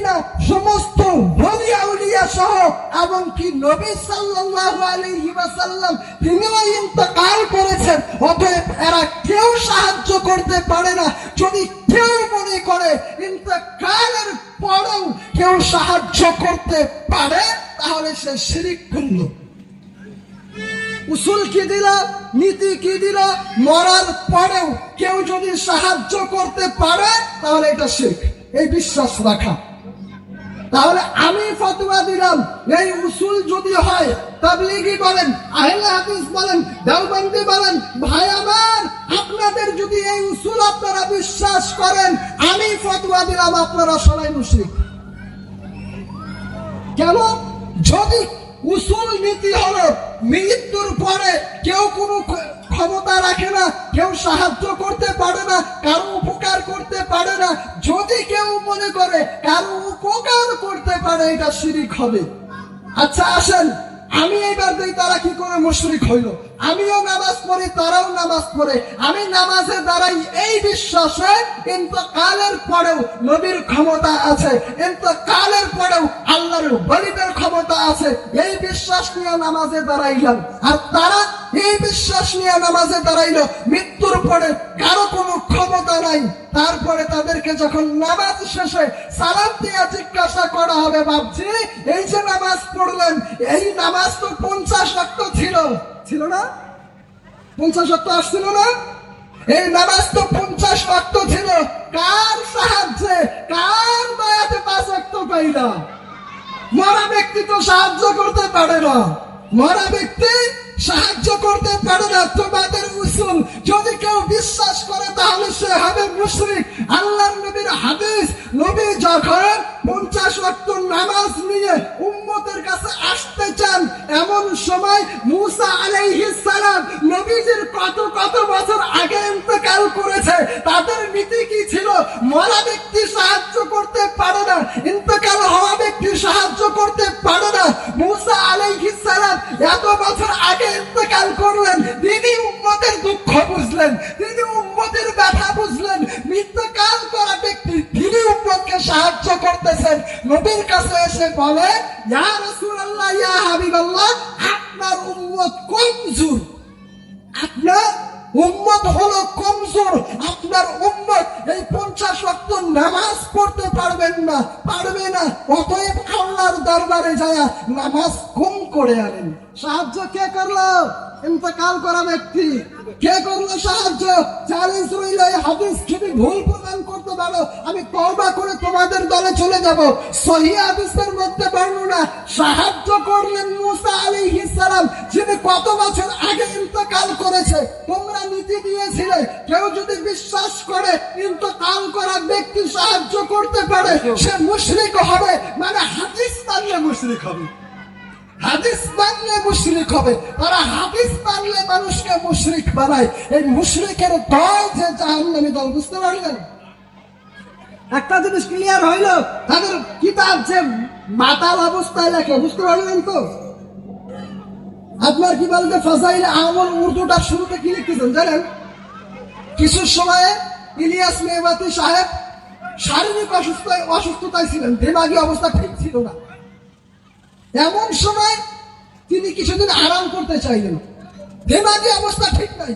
কিনা সমস্ত সহ এবং কি নবী সাল্লাল্লাহু তিনিও ইন্তেকাল করেছেন। অতএব এরা কেউ সাহায্য করতে পারে না। যদি কেউ মনে করে ইন্তেকালের পরেও কেউ সাহায্য করতে পারে, তাহলে সে শিরিক করল উসুল কি দিল? নীতি কি দিল? মরার পরেও কেউ যদি সাহায্য করতে পারে, তাহলে এটা শিখ এই বিশ্বাস রাখা। তাহলে আমি ফতোয়া দিলাম। এই উসুল যদি হয়, তাবলিগি বলেন আহলে হাদিস বলেন, দেওবন্দি বলেন, ভাই আমার, আপনাদের যদি এই উসুল আপনারা বিশ্বাস করেন, আমি ফতোয়া দিলাম আপনারা সবাই মুশরিক। কেন? যদি উসুল নীতি হলো, মৃত্যুর পরে কেউ কোনো রাখে না, কেউ সাহায্য করতে পারে না, কারও উপকার করতে পারে না। যদি কেউ মনে করে কারও উপকার করতে পারে, এটা শিরিক হবে। আচ্ছা আসেন। আমি এইবার দিই তারা কি করে মুশরিক হইল। আমিও নামাজ পড়ি, তারাও নামাজ পড়ে। আমি নামাজে দাঁড়াই এই বিশ্বাসে কিন্তু কালের পরেও নবীর ক্ষমতা আছে কিন্তু কালের পরেও আল্লাহর বলিদের ক্ষমতা আছে। এই বিশ্বাস নিয়ে নামাজে দাঁড়াইলাম। আর তারা এই বিশ্বাস নিয়ে নামাজে দাঁড়াইলো। মৃত্যুর পরে কারও কোনো ক্ষমতা নাই। তারপরে তাদেরকে যখন নামাজ শেষে সালাম দিয়ে জিজ্ঞাসা করা হবে ভাবছি এই যে নামাজ পড়লেন, এই নামাজ তো পঞ্চাশ রক্ত ছিল। ছিল না? পঞ্চাশ রক্ত আসছিল না? এই নামাজ তো পঞ্চাশ রক্ত ছিল। কার সাহায্যে, কার দয়াতে পাঁচ রক্ত পাইলা? মরা ব্যক্তি তো সাহায্য করতে পারে না। মরা ব্যক্তি সাহায্য করতে পারে না। তোমাদের উসুল যদি কেউ বিশ্বাস করে, তাহলে সে হবে মুশরিক। আল্লাহর নবীর হাদিস, নবী যখন পঞ্চাশ ওয়াক্ত নামাজ নিয়ে উম্মতের কাছে আসতে চান, এমন সময় মুসা আলাইহিস সালাম নবীজির কত কত বছর আগে ইন্তেকাল করেছে, তাদের নীতি কি ছিল? মরা ব্যক্তি সাহায্য করতে পারে না, ইন্তেকাল হওয়া ব্যক্তি সাহায্য করতে পারে না। মুসা আলাইহিস সালাম এত বছর আগে ইন্তেকাল করলেন, তিনি উম্মতের দুঃখ বুঝলেন, তিনি উম্মতের ব্যথা বুঝলেন, ইন্তেকাল করা ব্যক্তি তিনি উম্মতকে সাহায্য করতেছেন। নবীর কাছে এসে বলে, ইয়া রাসূলুল্লাহ, ইয়া হাবিবাল্লাহ, আপনার উম্মত কমজোর। আপনার উম্মত হলো কমজোর। আপনার উম্মত এই পঞ্চাশ ওয়াক্ত নামাজ পড়তে পারবেন না, পারবে না। অতএব আল্লাহর দরবারে যায় নামাজ করে আনেন। সাহায্য কে করল? ইন্তকাল করা ব্যক্তি। কে করল সাহায্য? চ্যালেঞ্জ রইল এই হাদিস যদি ভুল প্রদান করতে পারো, আমি তওবা করে তোমাদের দলে চলে যাব। সহি হাদিসের মধ্যে বর্ণনা, সাহায্য করলেন মুসা আলাইহিস সালাম, যিনি কত বছর আগে ইন্তকাল করেছে। তোমরা নীতি দিয়েছিলে, কেউ যদি বিশ্বাস করে ইন্তকাল করা ব্যক্তি সাহায্য করতে পারে, সে মুশরিক হবে মানে হাদিস মানলে মুশরিক হবে। হাদিস মানলে মুশরিক হবে। তারা হাদিস মানলে মানুষকে মুশরিক বানায়। এই মুশরিকের দল যে জাহান্নামী দল, বুঝতে পারলেন? একটা জিনিস ক্লিয়ার হইল, তাদের কিতাব যে মাতাল অবস্থায় লেখে, বুঝতে পারলেন তো? আপনার কি বলতে ফাজাইল আমল উর্দুটা শুরুতে কি লিখতেছেন, জানেন? কিছু সময়ে ইলিয়াস মেহবাতি সাহেব শারীরিক অসুস্থতায় অসুস্থতায় ছিলেন, দিমাগী অবস্থা ঠিক ছিল না। এমন সময় তিনি কিছুদিন আরাম করতে চাইলেন। দিমাগী অবস্থা ঠিক নাই।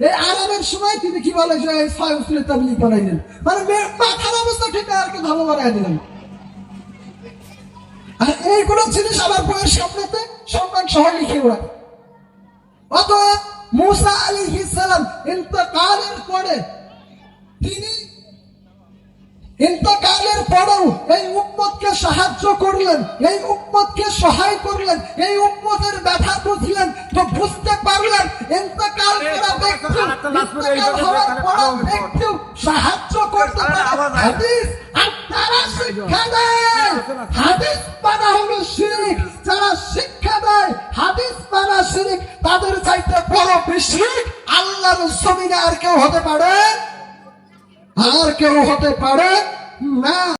এই আরামের সময় তিনি কি বলে যে ছয় উসুলের তাবলিগ বানাইলেন। মানে মাথার অবস্থা ঠিক নাই, আর কি ধর্ম বানাই দিলেন। আর এইগুলো জিনিস আমার বইয়ের সামনেতে সম্মান সহ লিখে ওরা। অতএব মুসা আলী সালাম ইন্তকালের পরে তিনি ইন্তকালের পরেও এই উম্মতকে সাহায্য করলেন এই উম্মতকে সহায় করলেন এই উম্মতের ব্যথা বুঝলেন তো বুঝতে পারলেন ইন্তকাল করা ব্যক্তি ইন্তকাল হওয়ার পরেও একটু সাহায্য করতে পারে। হাদিস আর তারা শিক্ষা দেয়। হাদিস হলো শিরিক। যারা শিক্ষা দেয় হাদিস শিরিক। তাদের চাইতে বড় বিশরিক আল্লাহর জমিনে আর কেউ হতে পারে? আর কেউ হতে পারে? না